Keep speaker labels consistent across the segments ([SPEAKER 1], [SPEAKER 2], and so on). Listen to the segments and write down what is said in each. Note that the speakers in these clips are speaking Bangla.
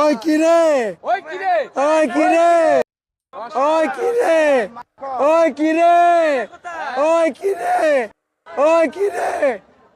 [SPEAKER 1] ওই কিরে
[SPEAKER 2] ওই কিরে
[SPEAKER 1] ওই কিরে ওই কিরে ওই কিরে ওই কিরে ওই কিরে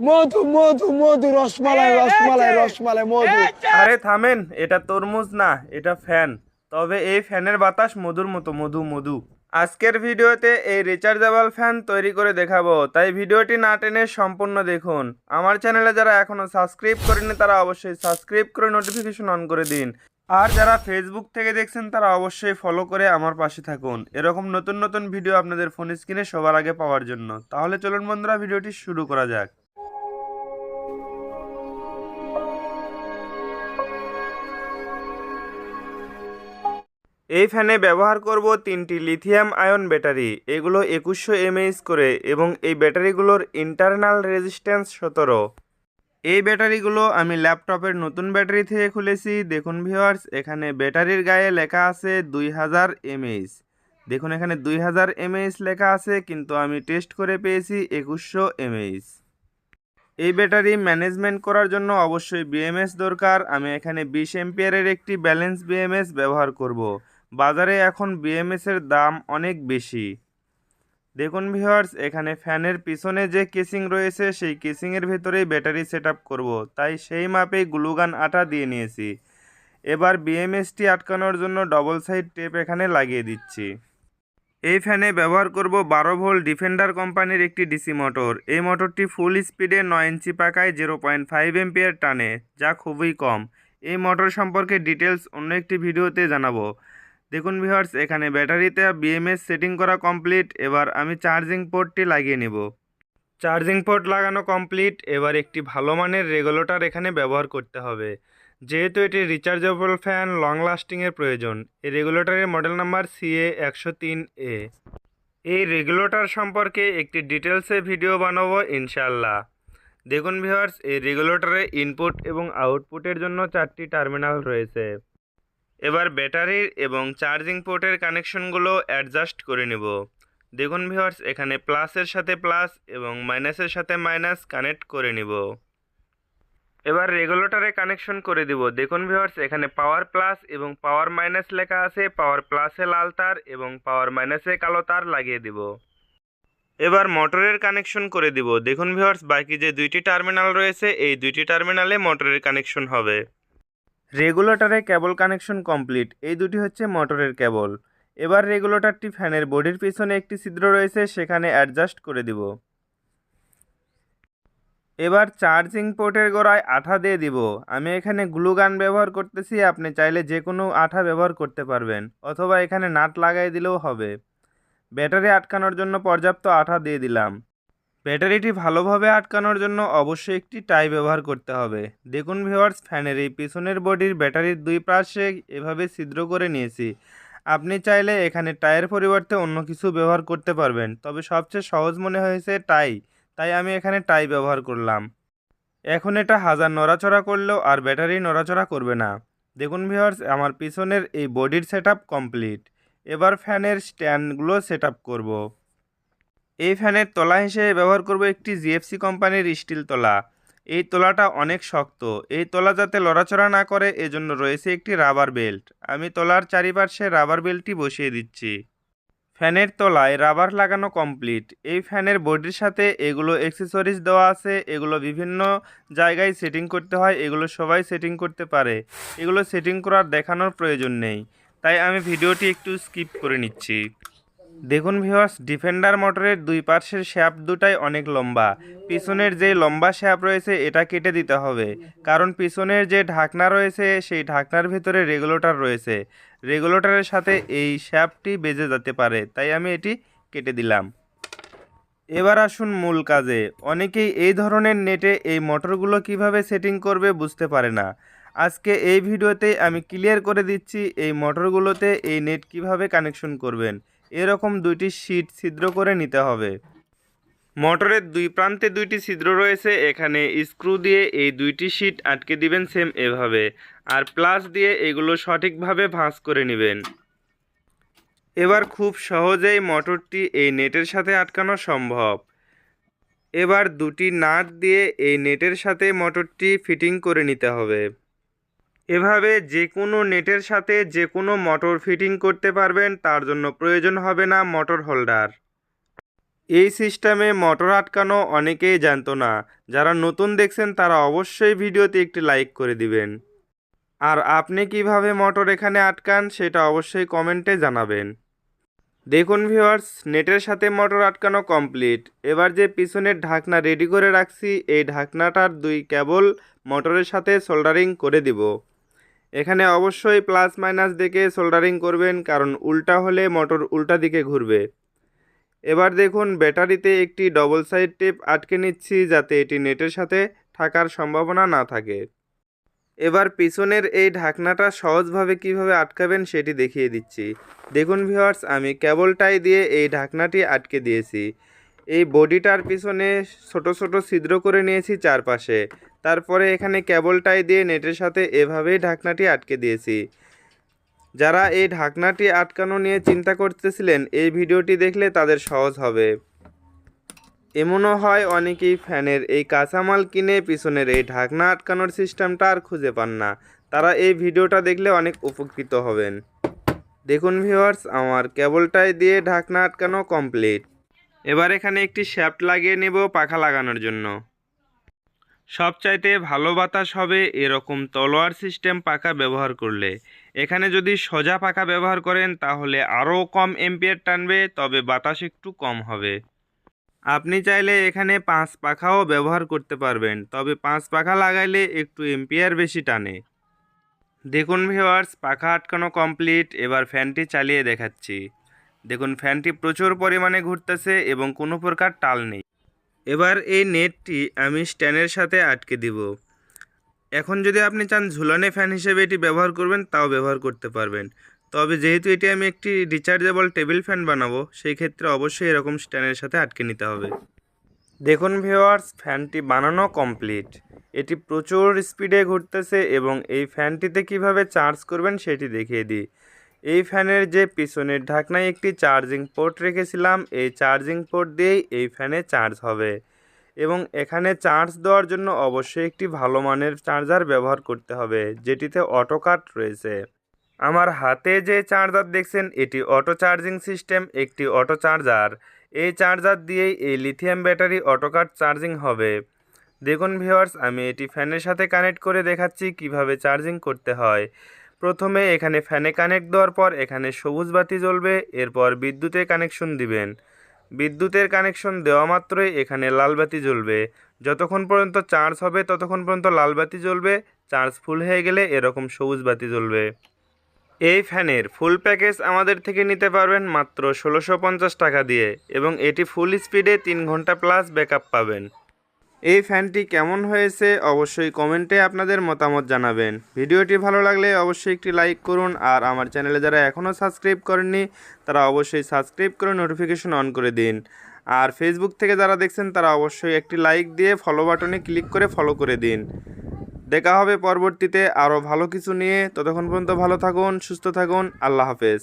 [SPEAKER 1] মধু মধু মধু রসমালাই রসমালাই রসমালাই মধু।
[SPEAKER 3] আরে থামেন এটা তরমুজ না এটা ফ্যান। তবে এই ফ্যানের বাতাস মধুর মতো মধু মধু। আজকের ভিডিওতে এই রিচার্জেবল ফ্যান তৈরি করে দেখাবো, তাই ভিডিওটি না টেনে সম্পূর্ণ দেখুন। আমার চ্যানেলে যারা এখনও সাবস্ক্রাইব করেনি তারা অবশ্যই সাবস্ক্রাইব করে নোটিফিকেশন অন করে দিন। আর যারা ফেসবুক থেকে দেখছেন, তারা অবশ্যই ফলো করে আমার পাশে থাকুন। এরকম নতুন নতুন ভিডিও আপনাদের ফোন স্ক্রিনে সবার আগে পাওয়ার জন্য। তাহলে চলুন বন্ধুরা, ভিডিওটি শুরু করা যাক। এই ফ্যানে ব্যবহার করব তিনটি লিথিয়াম আয়ন ব্যাটারি। এগুলো একুশশো এমএইচ করে এবং এই ব্যাটারিগুলোর ইন্টারনাল রেজিস্ট্যান্স সতেরো। এই ব্যাটারিগুলো আমি ল্যাপটপের নতুন ব্যাটারি থেকে খুলেছি। দেখুন ভিওয়ার্স এখানে ব্যাটারির গায়ে লেখা আছে দুই হাজার এমএইচ দেখুন এখানে দুই হাজার এমএইচ লেখা আছে, কিন্তু আমি টেস্ট করে পেয়েছি একুশশো এমএইচ এই ব্যাটারি ম্যানেজমেন্ট করার জন্য অবশ্যই বিএমএস দরকার। আমি এখানে বিশ এম্পিয়ারের একটি ব্যালেন্স বিএমএস ব্যবহার করব। বাজারে এখন বিএমএস এর দাম অনেক বেশি। দেখুন ভিউয়ার্স এখানে ফ্যানের পিছনে যে কেসিং রয়েছে, সেই কেসিংয়ের ভেতরেই ব্যাটারি সেট করব। তাই সেই মাপেই গ্লুগান আটা দিয়ে নিয়েছি। এবার বিএমএসটি আটকানোর জন্য ডবল সাইড টেপ এখানে লাগিয়ে দিচ্ছি। এই ফ্যানে ব্যবহার করব বারো ভোল্ট ডিফেন্ডার কোম্পানির একটি ডিসি মোটর। এই মোটরটি ফুল স্পিডে নয় ইঞ্চি পাকায় জিরো পয়েন্ট ফাইভ এম্পিয়ার টানে, যা খুবই কম। এই মোটর সম্পর্কে ডিটেলস অন্য একটি ভিডিওতে জানাব। দেখুন ভিউয়ার্স এখানে ব্যাটারিতে বিএমএস সেটিং করা কমপ্লিট এবার আমি চার্জিং পোর্টটি লাগিয়ে নেব। চার্জিং পোর্ট লাগানো কমপ্লিট এবার একটি ভালো মানের রেগুলেটর এখানে ব্যবহার করতে হবে। যেহেতু এটি রিচার্জেবল ফ্যান লং লাস্টিংয়ের প্রয়োজন, এই রেগুলেটরের মডেল নাম্বার সিএ একশো তিন এ এই রেগুলেটর সম্পর্কে একটি ডিটেলসে ভিডিও বানাবো ইনশাল্লাহ দেখুন ভিউয়ার্স এই রেগুলেটরে ইনপুট এবং আউটপুটের জন্য চারটি টার্মিনাল রয়েছে। এবার ব্যাটারির এবং চার্জিং পোর্টের কানেকশনগুলো অ্যাডজাস্ট করে নেব। দেখুন ভিউয়ার্স এখানে প্লাসের সাথে প্লাস এবং মাইনাসের সাথে মাইনাস কানেক্ট করে নিব। এবার রেগুলেটরে কানেকশন করে দিব। দেখুন ভিউয়ার্স এখানে পাওয়ার প্লাস এবং পাওয়ার মাইনাস লেখা আছে। পাওয়ার প্লাসে লাল তার এবং পাওয়ার মাইনাসে কালো তার লাগিয়ে দিব। এবার মোটরের কানেকশন করে দিব। দেখুন ভিউয়ার্স বাকি যে দুইটি টার্মিনাল রয়েছে, এই দুইটি টার্মিনালে মোটরের কানেকশন হবে। রেগুলেটরে কেবল কানেকশন কমপ্লিট, এই দুটি হচ্ছে মোটরের কেবল। এবার রেগুলেটরটি ফ্যানের বডির পিছনে একটি ছিদ্র রয়েছে, সেখানে অ্যাডজাস্ট করে দিব। এবার চার্জিং পোর্টের গোড়ায় আঠা দিয়ে দিব। আমি এখানে গ্লুগান ব্যবহার করতেছি, আপনি চাইলে যে কোনো আঠা ব্যবহার করতে পারবেন, অথবা এখানে নাট লাগাই দিলেও হবে। ব্যাটারি আটকানোর জন্য পর্যাপ্ত আঠা দিয়ে দিলাম। ব্যাটারিটি ভালোভাবে আটকানোর জন্য অবশ্যই একটি টাই ব্যবহার করতে হবে। দেখুন ভিওয়ার্স ফ্যানের এই পিছনের বডির ব্যাটারির দুই পাশে এভাবে ছিদ্র করে নিয়েছি। আপনি চাইলে এখানে টায়ের পরিবর্তে অন্য কিছু ব্যবহার করতে পারবেন, তবে সবচেয়ে সহজ মনে হয়েছে টাই, তাই আমি এখানে টাই ব্যবহার করলাম। এখন এটা হাজার নড়াচড়া করলেও আর ব্যাটারি নড়াচড়া করবে না। দেখুন ভিওয়ার্স আমার পিছনের এই বডির সেট কমপ্লিট। এবার ফ্যানের স্ট্যান্ডগুলো সেট আপ করব। এই ফ্যানের তলা হিসেবে ব্যবহার করব একটি জিএফসি কোম্পানির স্টিল তলা। এই তলাটা অনেক শক্ত। এই তলা যাতে লড়াচড়া না করে, এজন্য রয়েছে একটি রাবার বেল্ট। আমি তলার চারিপাশে রাবার বেল্টটি বসিয়ে দিচ্ছি। ফ্যানের তলায় রাবার লাগানো কমপ্লিট। এই ফ্যানের বডির সাথে এগুলো অ্যাক্সেসরিজ দেওয়া আছে। এগুলো বিভিন্ন জায়গায় সেটিং করতে হয়। এগুলো সবাই সেটিং করতে পারে। এগুলো সেটিং করার দেখানোর প্রয়োজন নেই। তাই আমি ভিডিওটি একটু স্কিপ করে নিচ্ছি। দেখুন ভিউয়ার্স, ডিফেন্ডার মোটরের দুই পার্শ্বের শ্যাপ দুটাই অনেক লম্বা। পিছনের যে লম্বা শ্যাপ রয়েছে, এটা কেটে দিতে হবে। কারণ পিছনের যে ঢাকনা রয়েছে, সেই ঢাকনার ভিতরে রেগুলেটর রয়েছে। রেগুলেটরের সাথে এই শ্যাপটি বেজে যেতে পারে, তাই আমি এটি কেটে দিলাম। এবার আসুন মূল কাজে। অনেকেই এই ধরনের নেটে এই মোটরগুলো কীভাবে সেটিং করবে বুঝতে পারে না। আজকে এই ভিডিওতে আমি ক্লিয়ার করে দিচ্ছি এই মোটরগুলোতে এই নেট কীভাবে কানেকশন করবেন। এরকম দুইটি শীট ছিদ্র করে নিতে হবে। মোটরের দুই প্রান্তে দুইটি ছিদ্র রয়েছে, এখানে স্ক্রু দিয়ে এই দুইটি শীট আটকে দিবেন সেম এভাবে, আর প্লাস দিয়ে এগুলো সঠিকভাবে ভাঁজ করে নেবেন। এবার খুব সহজেই মোটরটি এই নেটের সাথে আটকানো সম্ভব। এবার দুটি নাট দিয়ে এই নেটের সাথে মোটরটি ফিটিং করে নিতে হবে। এভাবে যে কোনো নেটের সাথে যে কোনো মোটর ফিটিং করতে পারবেন, তার জন্য প্রয়োজন হবে না মোটর হোল্ডার। এই সিস্টেমে মোটর আটকানো অনেকেই জানতো না। যারা নতুন দেখছেন, তারা অবশ্যই ভিডিওতে একটি লাইক করে দিবেন। আর আপনি কীভাবে মোটর এখানে আটকান, সেটা অবশ্যই কমেন্টে জানাবেন। দেখুন ভিউয়ার্স, নেটের সাথে মোটর আটকানো কমপ্লিট। এবার যে পিছনের ঢাকনা রেডি করে রাখছি, এই ঢাকনাটার দুই কেবল মোটরের সাথে সোল্ডারিং করে দিব। এখানে অবশ্যই প্লাস মাইনাস দেখে সোল্ডারিং করবেন, কারণ উল্টা হলে মোটর উল্টা দিকে ঘুরবে। এবার দেখুন, ব্যাটারিতে একটি ডবল সাইড টেপ আটকে নিচ্ছি যাতে এটি নেটের সাথে থাকার সম্ভাবনা না থাকে। এবার পিছনের এই ঢাকনাটা সহজভাবে কীভাবে আটকাবেন সেটি দেখিয়ে দিচ্ছি। দেখুন ভিওয়ার্স আমি কেবলটাই দিয়ে এই ঢাকনাটি আটকে দিয়েছি। এই বডিটার পিছনে ছোট ছোট ছিদ্র করে নিয়েছি চারপাশে। তারপরে এখানে কেবলটাই দিয়ে নেটের সাথে এভাবেই ঢাকনাটি আটকে দিয়েছি। যারা এই ঢাকনাটি আটকানো নিয়ে চিন্তা করতেছিলেন, এই ভিডিওটি দেখলে তাদের সহজ হবে। এমনও হয় অনেকেই ফ্যানের এই কাঁচামাল কিনে পিছনের এই ঢাকনা আটকানোর সিস্টেমটা আর খুঁজে পান না। তারা এই ভিডিওটা দেখলে অনেক উপকৃত হবেন। দেখুন ভিউয়ার্স, আমার কেবলটাই দিয়ে ঢাকনা আটকানো কমপ্লিট। এবার এখানে একটি শ্যাফট লাগিয়ে নেব পাখা লাগানোর জন্য। সবচাইতে ভালো বাতাস হবে এরকম তলোয়ার সিস্টেম পাখা ব্যবহার করলে। এখানে যদি সোজা পাখা ব্যবহার করেন, তাহলে আরও কম এম্পিয়ার টানবে, তবে বাতাস একটু কম হবে। আপনি চাইলে এখানে পাঁচ পাখাও ব্যবহার করতে পারবেন, তবে পাঁচ পাখা লাগাইলে একটু এম্পিয়ার বেশি টানে। দেখুন ভিওয়ার্স পাখা আটকানো কমপ্লিট, এবার ফ্যানটি চালিয়ে দেখাচ্ছি। দেখুন, ফ্যানটি প্রচুর পরিমাণে ঘুরতেছে এবং কোনো প্রকার টাল নেই। এবার এই নেটটি আমি স্ট্যান্ডের সাথে আটকে দিব। এখন যদি আপনি চান ঝুলানে ফ্যান হিসেবে এটি ব্যবহার করবেন, তাও ব্যবহার করতে পারবেন। তবে যেহেতু এটি আমি একটি রিচার্জেবল টেবিল ফ্যান বানাবো, সেই ক্ষেত্রে অবশ্যই এরকম স্ট্যান্ডের সাথে আটকে নিতে হবে। দেখুন ভিওয়ার্স ফ্যানটি বানানো কমপ্লিট এটি প্রচুর স্পিডে ঘুরতেছে এবং এই ফ্যানটিতে কীভাবে চার্জ করবেন সেটি দেখিয়ে দিই। এই ফ্যানের যে পিছনের ঢাকনায় একটি চার্জিং পোর্ট রেখেছিলাম, এই চার্জিং পোর্ট দিয়েই এই ফ্যানে চার্জ হবে। এবং এখানে চার্জ দেওয়ার জন্য অবশ্যই একটি ভালো মানের চার্জার ব্যবহার করতে হবে, যেটিতে অটো কাট রয়েছে। আমার হাতে যে চার্জার দেখছেন, এটি অটো চার্জিং সিস্টেম, একটি অটো চার্জার। এই চার্জার দিয়েই এই lithium battery auto cut charging হবে। দেখুন ভিওয়ার্স আমি এটি ফ্যানের সাথে কানেক্ট করে দেখাচ্ছি কীভাবে চার্জিং করতে হয়। প্রথমে এখানে ফ্যানে কানেক্ট দেওয়ার পর এখানে সবুজ বাতি জ্বলবে, এরপর বিদ্যুতে কানেকশন দিবেন। বিদ্যুতের কানেকশন দেওয়া মাত্রই এখানে লাল বাতি জ্বলবে। যতক্ষণ পর্যন্ত চার্জ হবে, ততক্ষণ পর্যন্ত লাল বাতি জ্বলবে। চার্জ ফুল হয়ে গেলে এরকম সবুজ বাতি জ্বলবে। এই ফ্যানের ফুল প্যাকেজ আমাদের থেকে নিতে পারবেন মাত্র ষোলোশো টাকা দিয়ে এবং এটি ফুল স্পিডে তিন ঘণ্টা প্লাস ব্যাকআপ পাবেন। এই ফ্যানটি কেমন হয়েছে অবশ্যই কমেন্টে আপনাদের মতামত জানাবেন। ভিডিওটি ভালো লাগলে অবশ্যই একটি লাইক করুন আর আমার চ্যানেলে যারা এখনও সাবস্ক্রাইব করেননি, তারা অবশ্যই সাবস্ক্রাইব করে নোটিফিকেশন অন করে দিন। আর ফেসবুক থেকে যারা দেখছেন, তারা অবশ্যই একটি লাইক দিয়ে ফলো বাটনে ক্লিক করে ফলো করে দিন। দেখা হবে পরবর্তীতে আরও ভালো কিছু নিয়ে। ততক্ষণ পর্যন্ত ভালো থাকুন, সুস্থ থাকুন। আল্লাহ হাফেজ।